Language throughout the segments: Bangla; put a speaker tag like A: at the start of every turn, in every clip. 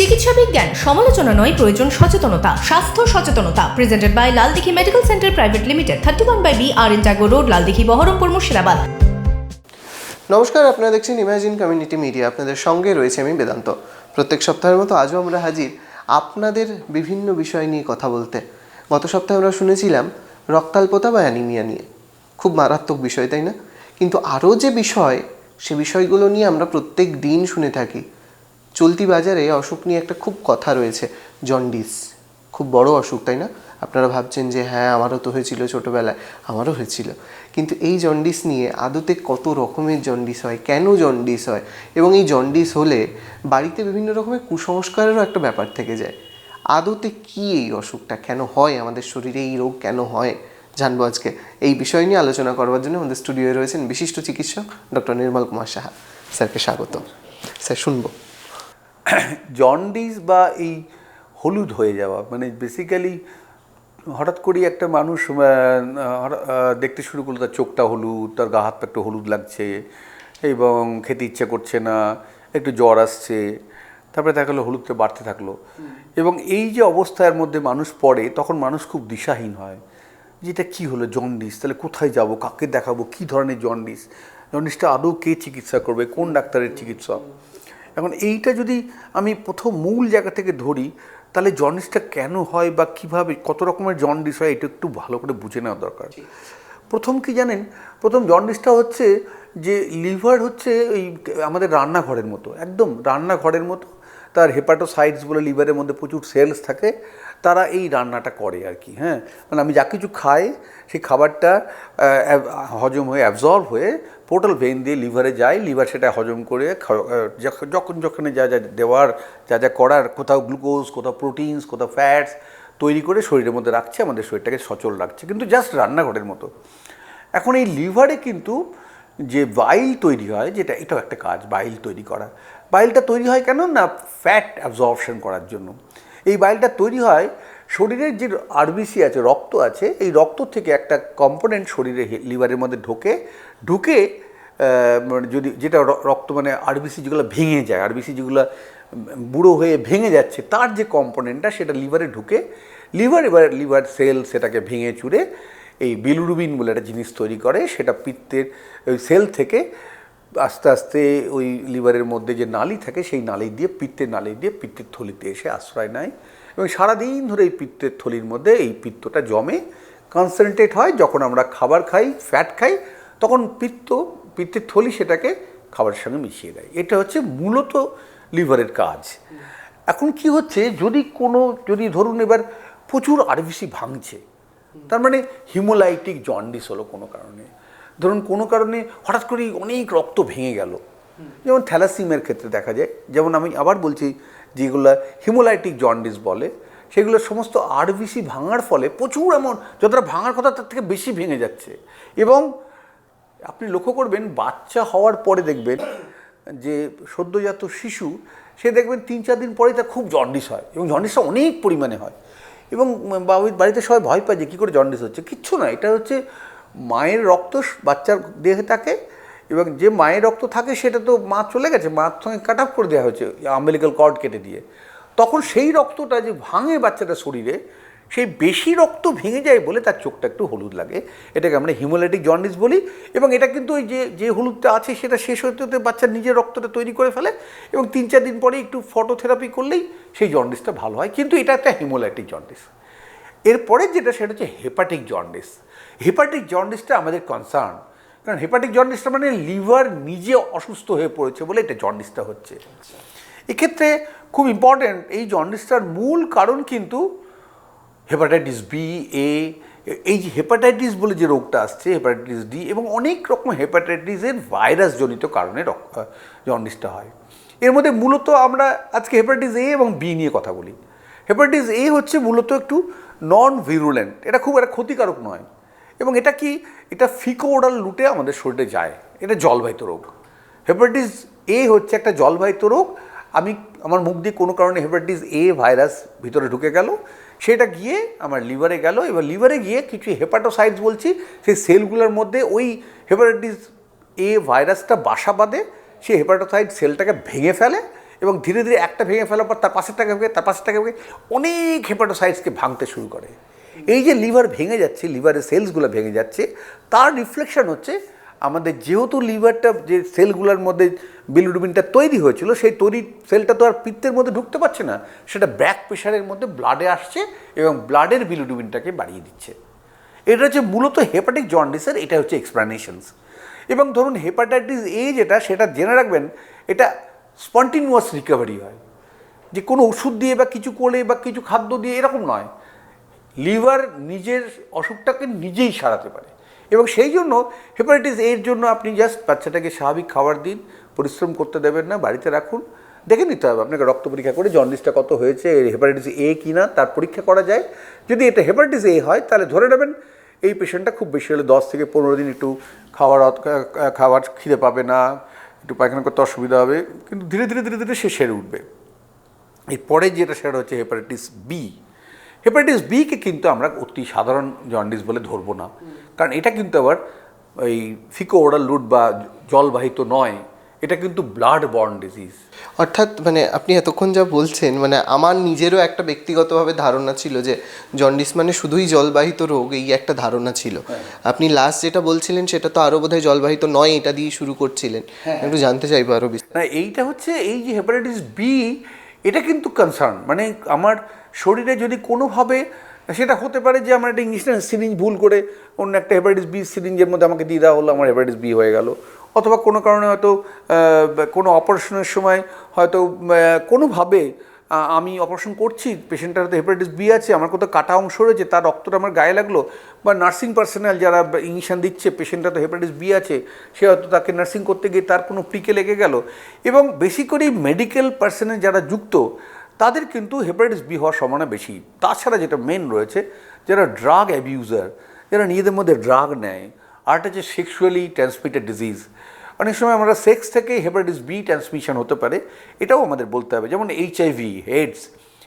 A: চিকিৎসা বিজ্ঞান সমালোচনা নয়, প্রয়োজন সচেতনতা, স্বাস্থ্য সচেতনতা। Presented by Laldighi medical centre private limited thirty one by B, R N Tagore road, Laldighi, Berhampore, Murshidabad.
B: নমস্কার, আপনারা দেখছেন ইমাজিন কমিউনিটি মিডিয়া আপনাদের সঙ্গে রয়েছে আমি বেদান্ত। প্রত্যেক সপ্তাহের মতো আজও আমরা হাজির আপনাদের বিভিন্ন বিষয় নিয়ে কথা বলতে। গত সপ্তাহে আমরা শুনেছিলাম রক্তাল্পতা বা অ্যানিমিয়া নিয়ে। খুব মারাত্মক বিষয়, তাই না? কিন্তু আরও যে বিষয়, সে বিষয়গুলো নিয়ে আমরা প্রত্যেক দিন শুনে থাকি। চলতি বাজারে অসুখ নিয়ে একটা খুব কথা রয়েছে, জন্ডিস। খুব বড় অসুখ, তাই না? আপনারা ভাবছেন যে হ্যাঁ আমারও তো হয়েছিল ছোটোবেলায়, আমারও হয়েছিল। কিন্তু এই জন্ডিস নিয়ে আদতে কত রকমের জন্ডিস হয়, কেন জন্ডিস হয়? এবং এই জন্ডিস হলে বাড়িতে বিভিন্ন রকমের কুসংস্কারেরও একটা ব্যাপার থেকে যায়। আদতে কি এই অসুখটা কেন হয়? আমাদের শরীরে এই রোগ কেন হয়? জানব আজকে। এই বিষয় নিয়ে আলোচনা করবার জন্য আমাদের স্টুডিওয়ে রয়েছেন বিশিষ্ট চিকিৎসক ডক্টর নির্মল কুমার সাহা। স্যারকে স্বাগত স্যার, শুনব।
C: জন্ডিস বা এই হলুদ হয়ে যাওয়া মানে বেসিক্যালি হঠাৎ করেই একটা মানুষ দেখতে শুরু করল তার চোখটা হলুদ তার গা হাতটা একটু হলুদ লাগছে এবং খেতে ইচ্ছে করছে না একটু জ্বর আসছে তারপরে দেখা গেলো হলুদটা বাড়তে থাকল। এবং এই যে অবস্থার মধ্যে মানুষ পড়ে তখন মানুষ খুব দিশাহীন হয় যেটা কি হলো জন্ডিস তাহলে কোথায় যাব কাকে দেখাবো কি ধরনের জন্ডিস জন্ডিসটা আদৌ কে চিকিৎসা করবে কোন ডাক্তারের চিকিৎসা এখন এইটা যদি আমি প্রথম মূল জায়গা থেকে ধরি তাহলে জন্ডিসটা কেন হয় বা কীভাবে কত রকমের জন্ডিস হয় এটা একটু ভালো করে বুঝে নেওয়া দরকার। প্রথম কি জানেন? প্রথম জন্ডিসটা হচ্ছে যে লিভার হচ্ছে ওই আমাদের রান্নাঘরের মতো একদম রান্নাঘরের মতো। তার হেপাটোসাইটস বলে লিভারের মধ্যে প্রচুর সেলস থাকে। তারা এই রান্নাটা করে আর কি হ্যাঁ। মানে আমি যা কিছু খাই, সেই খাবারটা হজম হয়ে অ্যাবজর্ব হয়ে পোর্টাল ভেন দিয়ে লিভারে যায় লিভার সেটা হজম করে যখন যখন যা যা দেওয়ার, যা যা করার, কোথাও গ্লুকোজ কোথাও প্রোটিনস কোথাও ফ্যাটস তৈরি করে শরীরের মধ্যে রাখছে, আমাদের শরীরটাকে সচল রাখছে, কিন্তু জাস্ট রান্নাঘরের মতো। এখন এই লিভারে কিন্তু যে বাইল তৈরি হয়, যেটা এটাও একটা কাজ বাইল তৈরি করা। বাইলটা তৈরি হয় কেন? না ফ্যাট অ্যাবজর্পশন করার জন্য। এই বাইলটা তৈরি হয় শরীরের যে আরবিসি আছে, রক্ত আছে, এই রক্ত থেকে একটা কম্পোনেন্ট শরীরে লিভারের মধ্যে ঢোকে, ঢুকে মানে যদি যেটা রক্ত মানে আরবিসি যেগুলো ভেঙে যায়, আরবিসি যেগুলো বুড়ো হয়ে ভেঙে যাচ্ছে, তার যে কম্পোনেন্টটা সেটা লিভারে ঢুকে, লিভার এবার লিভার সেল সেটাকে ভেঙে চুরে এই বিলুরুবিন বলে একটা জিনিস তৈরি করে, সেটা পিত্তের ওই সেল থেকে আস্তে আস্তে ওই লিভারের মধ্যে যে নালি থাকে, সেই নালি দিয়ে পিত্তের নালি দিয়ে পিত্তের থলিতে এসে আশ্রয় নেয় এবং সারাদিন ধরে এই পিত্তের থলির মধ্যে এই পিত্তটা জমে। কনসেন্ট্রেট হয়, যখন আমরা খাবার খাই ফ্যাট খাই, তখন পিত্ত, পিত্তের থলি সেটাকে খাবারের সঙ্গে মিশিয়ে দেয়। এটা হচ্ছে মূলত লিভারের কাজ। এখন কি হচ্ছে, যদি কোনো, যদি ধরুন এবার প্রচুর আরবিসি ভাঙছে, তার মানে হিমোলাইটিক জন্ডিস হলো কোনো কারণে ধরুন কোনো কারণে হঠাৎ করেই অনেক রক্ত ভেঙে গেল। যেমন থ্যালাসিমের ক্ষেত্রে দেখা যায়, যেমন আমি আবার বলছি যেগুলো হিমোলাইটিক জন্ডিস বলে, সেগুলো সমস্ত আরবিসি ভাঙার ফলে প্রচুর এমন যতটা ভাঙার কথা তার থেকে বেশি ভেঙে যাচ্ছে। এবং আপনি লক্ষ্য করবেন, বাচ্চা হওয়ার পরে দেখবেন যে সদ্যজাত শিশু, সে দেখবেন তিন চার দিন পরেই তার খুব জন্ডিস হয় এবং জন্ডিসটা অনেক পরিমাণে হয়। এবং বাড়িতে সবাই ভয় পায় যে কী করে জন্ডিস হচ্ছে। কিচ্ছু না এটা হচ্ছে মায়ের রক্ত বাচ্চার দেহে থাকে এবং যে মায়ের রক্ত থাকে সেটা তো মা চলে গেছে, মার সঙ্গে কাট করে দেওয়া হয়েছে আম্বেলিক্যাল কর্ড কেটে দিয়ে। তখন সেই রক্তটা যে ভাঙে বাচ্চাটার শরীরে, সেই বেশি রক্ত ভেঙে যায় বলে তার চোখটা একটু হলুদ লাগে। এটাকে আমরা হিমোলাইটিক জন্ডিস বলি এবং এটা কিন্তু ওই যে যে হলুদটা আছে সেটা শেষ হতে হতে বাচ্চার নিজের রক্তটা তৈরি করে ফেলে এবং তিন চার দিন পরে একটু ফটোথেরাপি করলেই সেই জন্ডিসটা ভালো হয়। কিন্তু এটা একটা হিমোলাইটিক জন্ডিস এরপরে যেটা, সেটা হচ্ছে হেপাটিক জন্ডিস হেপাটিক জন্ডিসটা আমাদের কনসার্ন কারণ হেপাটিক জন্ডিসটা মানে লিভার নিজে অসুস্থ হয়ে পড়েছে বলে এটা জন্ডিসটা হচ্ছে। এক্ষেত্রে খুব ইম্পর্ট্যান্ট এই জন্ডিসটার মূল কারণ কিন্তু হেপাটাইটিস বি এ এই যে হেপাটাইটিস বলে যে রোগটা আসছে হেপাটাইটিস ডি এবং অনেক রকম হেপাটাইটিসের ভাইরাসজনিত কারণে জন্ডিসটা হয়। এর মধ্যে মূলত আমরা আজকে হেপাটাইটিস এ এবং বি নিয়ে কথা বলি। হেপাটাইটিস এ হচ্ছে মূলত একটু নন ভিরুলেন্ট এটা খুব একটা ক্ষতিকারক নয়। এবং এটা কি? এটা ফিকো ওরাল লুটে আমাদের শরীরে যায়। এটা জলবাহিত রোগ। হেপাটাইটিস এ হচ্ছে একটা জলবাহিত রোগ। আমি, আমার মুখ দিয়ে কোনো কারণে হেপাটাইটিস এ ভাইরাস ভিতরে ঢুকে গেল। সেটা গিয়ে আমার লিভারে গেল। এবার লিভারে গিয়ে কিছু হেপাটোসাইটস বলছি, সেই সেলগুলোর মধ্যে ওই হেপাটাইটিস এ ভাইরাসটা বাসা বাঁধে। সেই হেপাটোসাইট সেলটাকে ভেঙে ফেলে এবং ধীরে ধীরে একটা ভেঙে ফেলার পর তার পাশেরটাকে ভেঙে, তার পাশেরটাকে ভেঙে অনেক হেপাটোসাইটসকে ভাঙতে শুরু করে। এই যে লিভার ভেঙে যাচ্ছে, লিভারের সেলসগুলো ভেঙে যাচ্ছে, তার রিফ্লেকশন হচ্ছে আমাদের যেহেতু লিভারটা যে সেলগুলোর মধ্যে বিলিরুবিনটা তৈরি হয়েছিল, সেই তৈরি সেলটা তো আর পিত্তের মধ্যে ঢুকতে পারছে না। সেটা ব্যাক প্রেশারের মধ্যে ব্লাডে আসছে এবং ব্লাডের বিলিরুবিনটাকে বাড়িয়ে দিচ্ছে। এটা হচ্ছে মূলত হেপাটিক জন্ডিসের, এটা হচ্ছে এক্সপ্লানেশনস এবং ধরুন হেপাটাইটিস এ যেটা, সেটা জেনে রাখবেন, এটা স্পন্টিনিউয়াস রিকভারি হয়। যে কোনো ওষুধ দিয়ে বা কিছু করে বা কিছু খাদ্য দিয়ে এরকম নয়। লিভার নিজের অসুখটাকে নিজেই সারাতে পারে। এবং সেই জন্য হেপাটাইটিস এর জন্য আপনি জাস্ট বাচ্চাটাকে স্বাভাবিক খাবার দিন, পরিশ্রম করতে দেবেন না, বাড়িতে রাখুন। দেখে নিতে হবে আপনাকে রক্ত পরীক্ষা করে জন্ডিসটা কত হয়েছে হেপাটাইটিস এ কি না, তার পরীক্ষা করা যায়। যদি এটা হেপাটাইটিস এ হয়, তাহলে ধরে নেবেন এই পেশেন্টটা খুব বেশি হলে দশ থেকে পনেরো দিন একটু অত- খাবার খিদে পাবে না, একটু পায়খানা করতে অসুবিধা হবে, কিন্তু ধীরে ধীরে ধীরে ধীরে সে সেরে উঠবে। এরপরে যেটা সেটা হচ্ছে হেপাটাইটিস বি। হেপাটাইটিস বিকে কিন্তু আমরা অতি সাধারণ জন্ডিস বলে ধরবো না। কারণ এটা কিন্তু আবার ওই ফিকো ওরাল রুট বা জলবাহিত নয় এটা কিন্তু ব্লাড বর্ন ডিজিজ
B: অর্থাৎ মানে আপনি এতক্ষণ যা বলছেন মানে আমার নিজেরও একটা ব্যক্তিগতভাবে ধারণা ছিল যে জন্ডিস মানে শুধুই জলবাহিত রোগ এই একটা ধারণা ছিল। আপনি লাস্ট যেটা বলছিলেন সেটা তো আরও বোধহয় জলবাহিত নয় এটা দিয়ে শুরু করছিলেন। একটু জানতে চাইব আরও বিস্তারিত।
C: না এইটা হচ্ছে এই যে হেপাটাইটিস বি এটা কিন্তু কনসার্ন মানে আমার শরীরে যদি কোনোভাবে, সেটা হতে পারে যে আমার একটা ইঞ্জেকশন সিরিঞ্জ ভুল করে অন্য একটা হেপাটাইটিস বি সিরিঞ্জের মধ্যে আমাকে দিয়ে দেওয়া হলো, আমার হেপাটাইটিস বি হয়ে গেল। অথবা কোনো কারণে হয়তো কোনো অপারেশনের সময় হয়তো কোনোভাবে আমি অপারেশন করছি পেশেন্টটার তো হেপাটাইটিস বি আছে, আমার কোথাও কাটা অংশ রয়েছে, তার রক্তটা আমার গায়ে লাগল, বা নার্সিং পার্সোনাল যারা ইঞ্জেকশন দিচ্ছে পেশেন্টটা তো হেপাটাইটিস বি আছে, সে হয়তো তাকে নার্সিং করতে গিয়ে তার কোনো পিকে লেগে গেল। এবং বেশি করে মেডিকেল পার্সনে যারা যুক্ত, তাদের কিন্তু হেপাটাইটিস বি হওয়ার সম্ভাবনা বেশি। তাছাড়া যেটা মেন রয়েছে, যারা ড্রাগ অ্যাবিউজার যারা নিজেদের মধ্যে ড্রাগ নেয় আরটা হচ্ছে সেক্সুয়ালি ট্রান্সমিটেড ডিজিজ অনেক সময় আমরা সেক্স থেকে হেপাটাইটিস বি ট্রান্সমিশন হতে পারে এটাও আমাদের বলতে হবে। যেমন এইচআইভি হেডস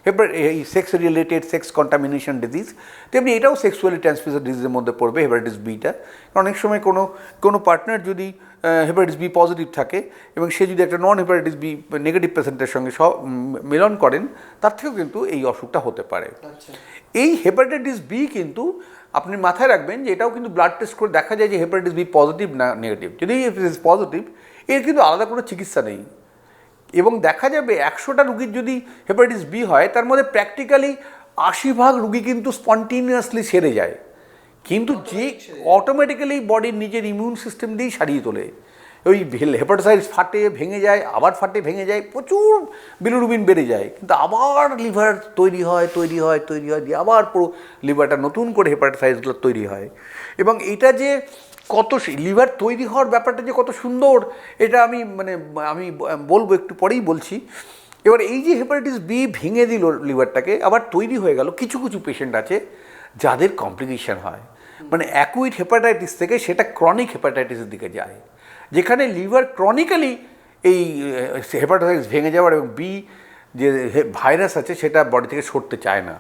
C: হেপার এই sex related sex contamination disease তেমনি এটাও সেক্সুয়ালি ট্রান্সমিশন ডিজিজের মধ্যে পড়বে হেপাটাইটিস বিটা অনেক সময় কোনো কোনো পার্টনার যদি হেপাটাইটিস বি পজিটিভ থাকে এবং সে যদি একটা নন হেপাটাইটিস বি নেগেটিভ পেশেন্টের সঙ্গে সব মিলন করেন তার থেকেও কিন্তু এই অসুখটা হতে পারে। এই হেপাটাইটিস বি কিন্তু আপনি মাথায় রাখবেন যে এটাও কিন্তু ব্লাড টেস্ট করে দেখা যায় যে হেপাটাইটিস বি পজিটিভ না নেগেটিভ যদি ইজ পজিটিভ এর কিন্তু আলাদা কোনো চিকিৎসা নেই। এবং দেখা যাবে একশোটা রুগীর যদি হেপাটাইটিস বি হয় তার মধ্যে প্র্যাকটিক্যালি আশি ভাগ রুগী কিন্তু স্পন্টিনিয়াসলি সেরে যায়। কিন্তু যে অটোমেটিক্যালি বডির নিজের ইমিউন সিস্টেম দিয়েই সারিয়ে তোলে। ওই হেপাটাসাইটিস ফাটে, ভেঙে যায়, আবার ফাটে, ভেঙে যায়, প্রচুর বিলুরুবিন বেড়ে যায়। কিন্তু আবার লিভার তৈরি হয় তৈরি হয় তৈরি হয়, দিয়ে আবার পুরো লিভারটা নতুন করে হেপাটাসাইটিসগুলো তৈরি হয়। এবং এটা যে কত লিভার তৈরি হওয়ার ব্যাপারটা যে কত সুন্দর, এটা আমি মানে আমি বলব, একটু পরেই বলছি। এবার এই যে হেপাটাইটিস বি ভেঙে দিল লিভারটাকে আবার তৈরি হয়ে গেল, কিছু কিছু পেশেন্ট আছে যাদের কমপ্লিকেশন হয়। মানে অ্যাকুইট হেপাটাইটিস থেকে সেটা ক্রনিক হেপাটাইটিসের দিকে যায়। যেখানে লিভার ক্রনিক্যালি এই হেপাটাইটিস ভেঙে যাওয়ার এবং বি, যে ভাইরাস আছে সেটা বডি থেকে সরতে চায় না।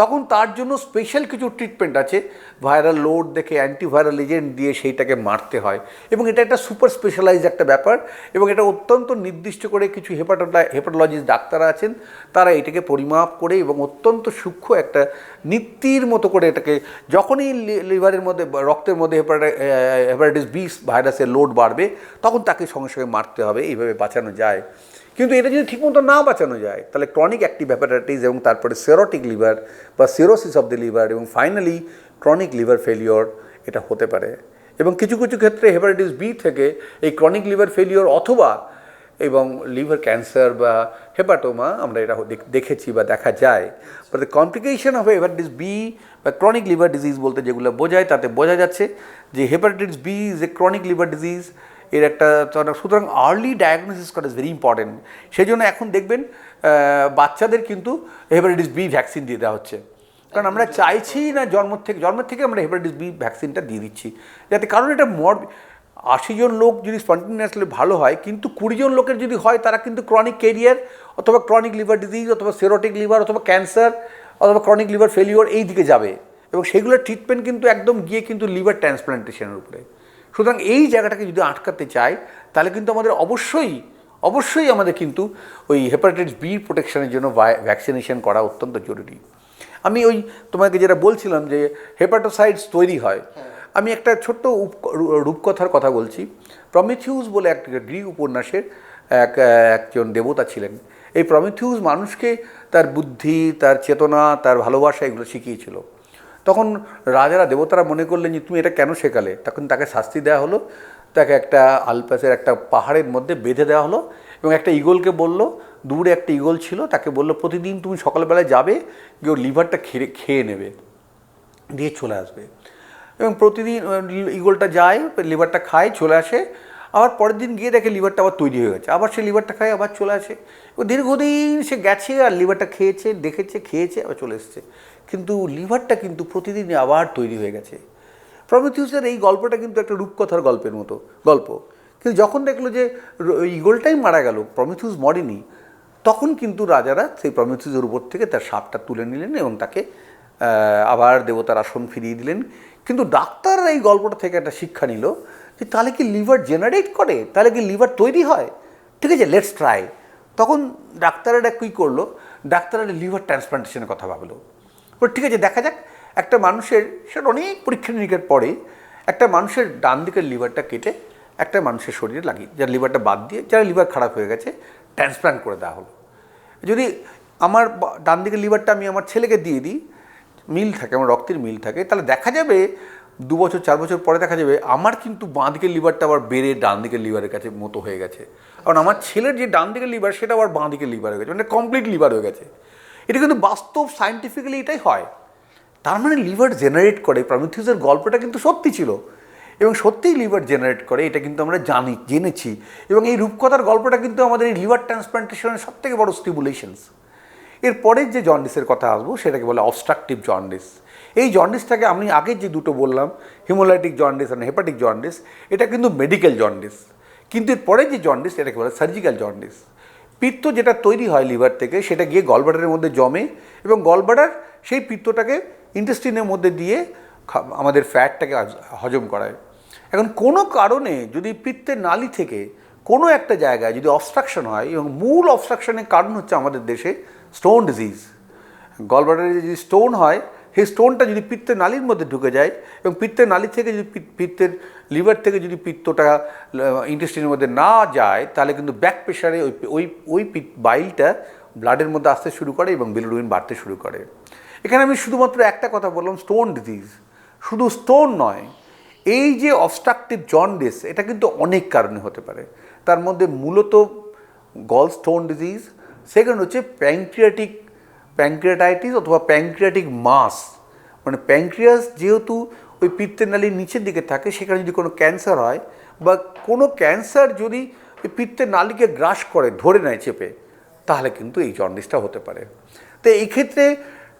C: তখন তার জন্য স্পেশাল কিছু ট্রিটমেন্ট আছে। ভাইরাল লোড দেখে অ্যান্টিভাইরাল এজেন্ট দিয়ে সেইটাকে মারতে হয়। এবং এটা একটা সুপার স্পেশালাইজ একটা ব্যাপার এবং এটা অত্যন্ত নির্দিষ্ট করে কিছু হেপাটোলা হেপাটোলজিস্ট ডাক্তার আছেন। তারা এটাকে পরিমাপ করে এবং অত্যন্ত সূক্ষ্ম একটা নীতির মতো করে এটাকে যখনই লিভারের মধ্যে রক্তের মধ্যে হেপাটাইটিস বি ভাইরাসের লোড বাড়বে, তখন তাকে সঙ্গে সঙ্গে মারতে হবে। এইভাবে বাঁচানো যায়। কিন্তু এটা যদি ঠিকমতো না বাঁচানো যায়, তাহলে ক্রনিক অ্যাক্টিভ হ্যাপাটাইটিস এবং তারপরে সেরোটিক লিভার বা সিরোসিস অফ দ্য লিভার এবং ফাইনালি ক্রনিক লিভার ফেলিওর এটা হতে পারে। এবং কিছু কিছু ক্ষেত্রে হেপাটাইটিস বি থেকে এই ক্রনিক লিভার ফেলিওর অথবা এবং লিভার ক্যান্সার বা হেপাটোমা আমরা এটা দেখেছি বা দেখা যায়। But the complication of hepatitis B বা ক্রনিক লিভার ডিজিজ বলতে যেগুলো বোঝায়, তাতে বোঝা যাচ্ছে যে hepatitis B is a chronic liver disease এর একটা তার- সুতরাং আর্লি ডায়াগনোসিস করা ইজ ভেরি ইম্পর্টেন্ট সেই জন্য এখন দেখবেন বাচ্চাদের কিন্তু হেপাটাইটিস বি ভ্যাকসিন দিয়ে দেওয়া হচ্ছে। কারণ আমরা চাইছি না জন্ম থেকে জন্মের থেকে আমরা হেপাটাইটিস বি ভ্যাকসিনটা দিয়ে দিচ্ছি। যাতে কারণ এটা মর আশি জন লোক যদি স্পন্টিনিয়াসলি ভালো হয় কিন্তু কুড়ি জন লোকের যদি হয় তারা কিন্তু ক্রনিক কেরিয়ার অথবা ক্রনিক লিভার ডিজিজ অথবা সেরোটিক লিভার অথবা ক্যান্সার অথবা ক্রনিক লিভার ফেলিওর এই দিকে যাবে। এবং সেগুলোর ট্রিটমেন্ট কিন্তু একদম গিয়ে কিন্তু লিভার ট্রান্সপ্লান্টেশনের উপরে। সুতরাং এই জায়গাটাকে যদি আটকাতে চাই, তাহলে কিন্তু আমাদের অবশ্যই অবশ্যই আমাদের কিন্তু ওই হেপাটাইটিস বি প্রোটেকশনের জন্য ভ্যাকসিনেশন করা অত্যন্ত জরুরি। আমি ওই তোমাকে যেটা বলছিলাম যে হেপাটোসাইটস তৈরি হয়, আমি একটা ছোট্ট রূপকথার কথা বলছি। প্রমিথিউস বলে এক গ্রিক উপন্যাসের এক, একজন দেবতা ছিলেন। এই প্রমিথিউস মানুষকে তার বুদ্ধি, তার চেতনা, তার ভালোবাসা এগুলো শিখিয়েছিল। তখন রাজারা, দেবতারা মনে করলেন যে, তুমি এটা কেন শেখালে? তখন তাকে শাস্তি দেওয়া হলো। তাকে একটা আলপাসের একটা পাহাড়ের মধ্যে বেঁধে দেওয়া হলো এবং একটা ইগলকে বলল, দূরে একটা ইগল ছিল, তাকে বলল, প্রতিদিন তুমি সকালবেলায় যাবে, গিয়ে ওর লিভারটা খেয়ে খেয়ে নেবে, দিয়ে চলে আসবে। এবং প্রতিদিন ইগলটা যায়, লিভারটা খায়, চলে আসে। আবার পরের দিন গিয়ে দেখে লিভারটা আবার তৈরি হয়ে গেছে। আবার সে লিভারটা খায়, আবার চলে আসে। দীর্ঘদিন সে গেছে আর লিভারটা খেয়েছে, দেখেছে, খেয়েছে, আবার চলে এসছে। কিন্তু লিভারটা কিন্তু প্রতিদিন আবার তৈরি হয়ে গেছে। প্রমিথিউসের এই গল্পটা কিন্তু একটা রূপকথার গল্পের মতো, গল্প। কিন্তু যখন দেখল যে ইগলটাই মারা গেল, প্রমিথিউস মরেনি, তখন কিন্তু রাজারা সেই প্রমিথিউসের উপর থেকে তার সাপটা তুলে নিলেন এবং তাকে আবার দেবতার আসন ফিরিয়ে দিলেন। কিন্তু ডাক্তাররা এই গল্পটা থেকে একটা শিক্ষা নিল যে তাহলে কি লিভার জেনারেট করে? তাহলে কি লিভার তৈরি হয়? ঠিক আছে লেটস ট্রাই তখন ডাক্তারেরা কী করল? ডাক্তাররা লিভার ট্রান্সপ্লান্টেশনের কথা ভাবলো। বলে, ঠিক আছে দেখা যাক। একটা মানুষের সেটা অনেক পরীক্ষা নিরীক্ষার পরে একটা মানুষের ডান দিকের লিভারটা কেটে একটা মানুষের শরীরে লাগিয়ে যার লিভারটা বাদ দিয়ে যার লিভার খারাপ হয়ে গেছে ট্রান্সপ্লান্ট করে দেওয়া হলো। যদি আমার ডান দিকের লিভারটা আমি আমার ছেলেকে দিয়ে দিই মিল থাকে আমার রক্তের মিল থাকে তাহলে দেখা যাবে দু বছর চার বছর পরে দেখা যাবে আমার কিন্তু বাঁ দিকের লিভারটা আবার বেড়ে ডান দিকের লিভারের কাছে মতো হয়ে গেছে। কারণ আমার ছেলের যে ডান দিকের লিভার সেটা আবার বাঁ দিকের লিভার হয়ে গেছে মানে কমপ্লিট লিভার হয়ে গেছে। এটা কিন্তু বাস্তব সায়েন্টিফিক্যালি এটাই হয়। তার মানে লিভার জেনারেট করে প্রমিথিউসের গল্পটা কিন্তু সত্যি ছিল। এবং সত্যিই লিভার জেনারেট করে, এটা কিন্তু আমরা জানি, জেনেছি। এবং এই রূপকথার গল্পটা কিন্তু আমাদের এই লিভার ট্রান্সপ্লান্টেশনের সব থেকে বড় স্টিমুলেশনস এর পরের যে জন্ডিসের কথা আসব, সেটাকে বলে অবস্ট্রাকটিভ জন্ডিস এই জন্ডিসটাকে আমি আগে যে দুটো বললাম হিমোলাইটিক জন্ডিস আর হেপাটিক জন্ডিস এটা কিন্তু মেডিকেল জন্ডিস কিন্তু এর পরে যে জন্ডিস এটাকে বলে সার্জিক্যাল জন্ডিস পিত্ত যেটা তৈরি হয় লিভার থেকে, সেটা গিয়ে গলব্লাডারের মধ্যে জমে এবং গলব্লাডার সেই পিত্তটাকে ইন্টেস্টিনের মধ্যে দিয়ে আমাদের ফ্যাটটাকে হজম করায়। এখন কোনো কারণে যদি পিত্তের নালি থেকে কোনো একটা জায়গায় যদি অবস্ট্রাকশন হয়, এবং মূল অবস্ট্রাকশনের কারণ হচ্ছে আমাদের দেশে স্টোন ডিজিজ গলব্লাডারে যদি স্টোন হয় সেই স্টোনটা যদি পিত্তের নালির মধ্যে ঢুকে যায় এবং পিত্তের নালি থেকে যদি পিত্তের লিভার থেকে যদি পিত্তটা ইন্টেস্টিনের মধ্যে না যায়, তাহলে কিন্তু ব্যাক প্রেশারে ওই ওই ওই বাইলটা ব্লাডের মধ্যে আসতে শুরু করে এবং বিলিরুবিন বাড়তে শুরু করে। এখানে আমি শুধুমাত্র একটা কথা বললাম স্টোন ডিজিজ শুধু স্টোন নয়, এই যে অবস্ট্রাকটিভ জন্ডিস এটা কিন্তু অনেক কারণে হতে পারে। তার মধ্যে মূলত গল স্টোন ডিজিজ সেকেন্ড হচ্ছে প্যাংক্রিয়াটিক প্যাংক্রিয়াটাইটিস অথবা প্যাঙ্ক্রিয়াটিক মাস মানে প্যাঙ্ক্রিয়াস যেহেতু ওই পিত্তের নালীর নিচের দিকে থাকে, সেখানে যদি কোনো ক্যান্সার হয় বা কোনো ক্যান্সার যদি ওই পিত্তের নালীকে গ্রাস করে, ধরে নেয় চেপে, তাহলে কিন্তু এই জন্ডিসটা হতে পারে। তো এই ক্ষেত্রে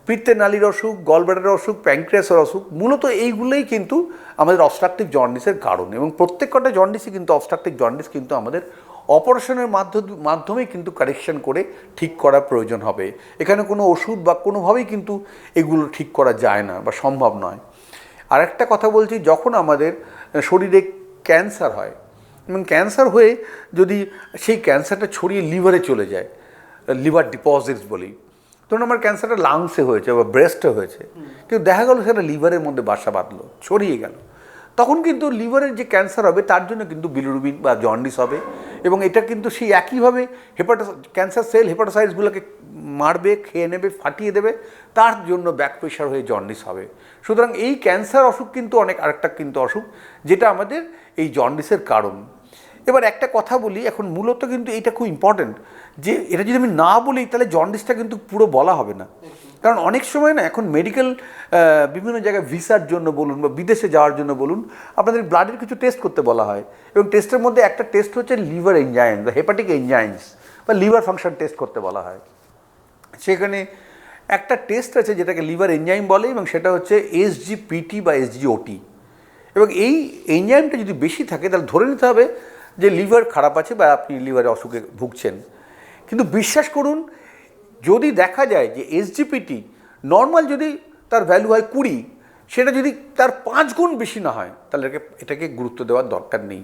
C: পিত্তের নালীর অসুখ গলব্লাডারের অসুখ প্যাংক্রিয়াসের অসুখ, মূলত এইগুলোই কিন্তু আমাদের অবস্ট্রাকটিভ জন্ডিসের কারণ এবং প্রত্যেক কটা জন্ডিসই কিন্তু অবস্ট্রাকটিভ জন্ডিস কিন্তু আমাদের অপারেশনের মাধ্যমে কিন্তু কারেকশন করে ঠিক করার প্রয়োজন হবে। এখানে কোনো ওষুধ বা কোনোভাবেই কিন্তু এগুলো ঠিক করা যায় না বা সম্ভব নয়। আর একটা কথা বলছি, যখন আমাদের শরীরে ক্যান্সার হয়, এবং ক্যান্সার হয়ে যদি সেই ক্যান্সারটা ছড়িয়ে লিভারে চলে যায়, লিভার ডিপোজিটস বলি, ধরুন আমার ক্যান্সারটা লাংসে হয়েছে বা ব্রেস্টে হয়েছে, কিন্তু দেখা গেল সেটা লিভারের মধ্যে বাসা বাঁধলো, ছড়িয়ে গেল। তখন কিন্তু লিভারের যে ক্যান্সার হবে, তার জন্য কিন্তু বিলিরুবিন বা জন্ডিস হবে এবং এটা কিন্তু সেই একইভাবে হেপাটাস ক্যান্সার সেল হেপাটাসাইটসগুলোকে মারবে, খেয়ে নেবে, ফাটিয়ে দেবে, তার জন্য ব্যাক প্রেশার হয়ে জন্ডিস হবে। সুতরাং এই ক্যান্সার অসুখ কিন্তু অনেক আরেকটা কিন্তু অসুখ, যেটা আমাদের এই জন্ডিসের কারণ। এবার একটা কথা বলি, এখন মূলত কিন্তু এটা খুব ইম্পর্ট্যান্ট যে এটা যদি আমি না বলি, তাহলে জন্ডিসটা কিন্তু পুরো বলা হবে না। কারণ অনেক সময় না, এখন মেডিকেল বিভিন্ন জায়গায় ভিসার জন্য বলুন বা বিদেশে যাওয়ার জন্য বলুন, আপনাদের ব্লাডের কিছু টেস্ট করতে বলা হয়। এবং টেস্টের মধ্যে একটা টেস্ট হচ্ছে লিভার এনজাইমস বা হেপাটিক এনজাইমস বা লিভার ফাংশন টেস্ট করতে বলা হয়। সেখানে একটা টেস্ট আছে যেটাকে লিভার এনজাইম বলে, এবং সেটা হচ্ছে এসজিপিটি বা এসজিওটি এবং এই এনজাইমটা যদি বেশি থাকে, তাহলে ধরে নিতে হবে যে লিভার খারাপ আছে বা আপনি লিভারে অসুখে ভুগছেন। কিন্তু বিশ্বাস করুন, যদি দেখা যায় যে এসজিপিটি নর্মাল যদি তার ভ্যালু হয় কুড়ি, সেটা যদি তার পাঁচ গুণ বেশি না হয়, তাহলে এটাকে গুরুত্ব দেওয়ার দরকার নেই।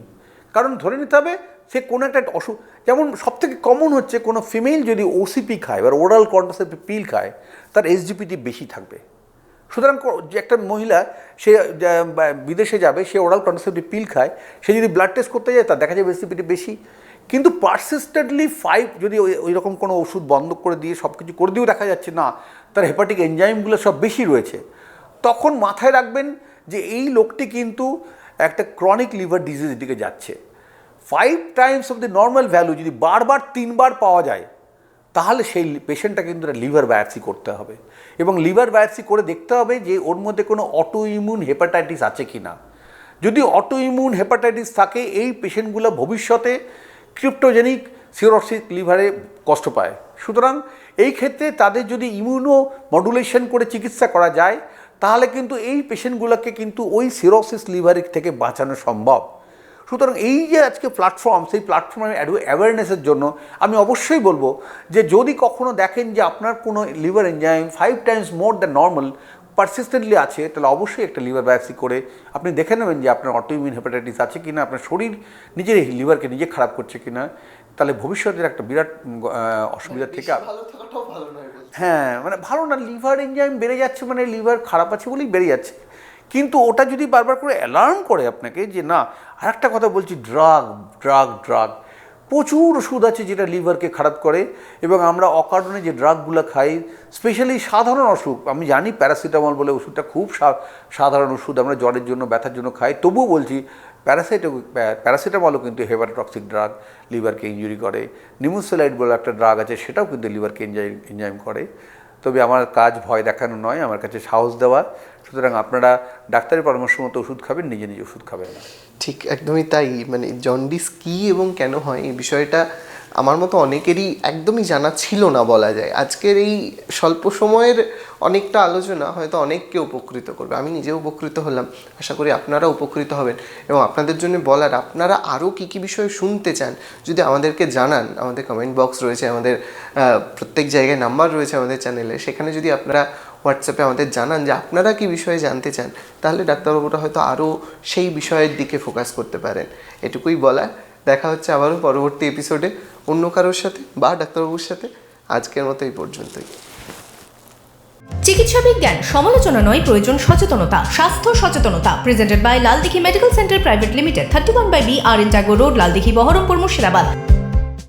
C: কারণ ধরে নিতে হবে, সে কোনো একটা অসুখ যেমন সবথেকে কমন হচ্ছে কোনো ফিমেল যদি ওসিপি খায় বা ওরাল কন্ট্রাসেপ্টিভ পিল খায়, তার এসজিপিটি বেশি থাকবে। সুতরাং যে একটা মহিলা, সে বিদেশে যাবে, সে ওরাল কন্ট্রাসেপ্টিভ পিল খায়, সে যদি ব্লাড টেস্ট করতে যায়, তার দেখা যাবে এসজিপিটি বেশি। কিন্তু পারসিস্টেন্টলি ফাইভ যদি ওই ওই রকম কোনো ওষুধ বন্ধ করে দিয়ে সব কিছু করে দিয়েও দেখা যাচ্ছে না, তার হেপাটিক এনজাইমগুলো সব বেশি রয়েছে। তখন মাথায় রাখবেন যে এই লোকটি কিন্তু একটা ক্রনিক লিভার ডিজিজের দিকে যাচ্ছে। Five times of the normal value যদি বারবার তিনবার পাওয়া যায় তাহলে সেই পেশেন্টটা কিন্তু লিভার বায়োপসি করতে হবে। এবং লিভার বায়োপসি করে দেখতে হবে যে ওর মধ্যে কোনো অটো ইমিউন হেপাটাইটিস আছে কি না যদি অটো ইমিউন হেপাটাইটিস থাকে, এই পেশেন্টগুলো ভবিষ্যতে ক্রিপ্টোজেনিক সিরোসিস লিভারে কষ্ট পায়। সুতরাং এই ক্ষেত্রে তাদের যদি ইমিউনো মডুলেশন করে চিকিৎসা করা যায়, তাহলে কিন্তু এই পেশেন্টগুলোকে কিন্তু ওই সিরোসিস লিভারের থেকে বাঁচানো সম্ভব। সুতরাং এই যে আজকে প্ল্যাটফর্ম সেই প্ল্যাটফর্মের অ্যাওয়ারনেসের জন্য আমি অবশ্যই বলব যে যদি কখনো দেখেন যে আপনার কোনো liver enzyme five times more than normal persistently আছে তাহলে অবশ্যই একটা লিভার বায়োপসি করে আপনি দেখে নেবেন যে আপনার অটোইমিউন হেপাটাইটিস আছে কি না আপনার শরীর নিজের লিভারকে নিজে খারাপ করছে কি না তাহলে ভবিষ্যতের একটা বিরাট অসুবিধা থেকে হ্যাঁ মানে ভালো না লিভার এনজাইম বেড়ে যাচ্ছে মানে লিভার খারাপ আছে বলেই বেড়ে যাচ্ছে। কিন্তু ওটা যদি বারবার করে অ্যালার্ম করে আপনাকে যে না আর একটা কথা বলছি ড্রাগ ড্রাগ ড্রাগ প্রচুর ওষুধ আছে যেটা লিভারকে খারাপ করে এবং আমরা অকারণে যে ড্রাগগুলো খাই স্পেশালি সাধারণ অসুখ, আমি জানি প্যারাসিটামল বলে ওষুধটা খুব সাধারণ ওষুধ, আমরা জ্বরের জন্য, ব্যথার জন্য খাই। তবুও বলছি প্যারাসাইটো প্যারাসিটামলও কিন্তু হেপাটোটক্সিক ড্রাগ লিভারকে ইঞ্জুরি করে। নিমোসেলাইড বলে একটা ড্রাগ আছে, সেটাও কিন্তু লিভারকে এনজাইম এনজাইম করে। তবে আমার কাজ ভয় দেখানো নয়, আমার কাছে সাহস দেওয়া। সুতরাং আপনারা ডাক্তারের পরামর্শ মতো ওষুধ খাবেন, নিজে নিজে ওষুধ খাবেন না।
B: ঠিক, একদমই তাই। মানে জন্ডিস কি এবং কেন হয়, এই বিষয়টা আমার মতো অনেকেরই একদমই জানা ছিল না বলা যায়। আজকের এই স্বল্প সময়ের অনেকটা আলোচনা হয়তো অনেককে উপকৃত করবে। আমি নিজে উপকৃত হলাম। আশা করি আপনারা উপকৃত হবেন। এবং আপনাদের জন্য বলার, আপনারা আরও কী কী বিষয়ে শুনতে চান, যদি আমাদেরকে জানান, আমাদের কমেন্ট বক্স রয়েছে, আমাদের প্রত্যেক জায়গায় নাম্বার রয়েছে আমাদের চ্যানেলে সেখানে যদি আপনারা হোয়াটসঅ্যাপে আমাদের জানান যে আপনারা কি বিষয়ে জানতে চান, তাহলে ডাক্তারবাবুরা হয়তো আরও সেই বিষয়ের দিকে ফোকাস করতে পারেন। এটুকুই বলা। দেখা হচ্ছে আবারও পরবর্তী এপিসোডে অন্য কারোর সাথে বা ডাক্তারবাবুর সাথে। আজকের মতো এই পর্যন্তই।
A: চিকিৎসা বিজ্ঞান, সমালোচনা নয়, প্রয়োজন সচেতনতা। স্বাস্থ্য সচেতনতা presented by Laldighi medical centre private limited thirty one by B R N Tagore road Laldighi, Berhampore, Murshidabad.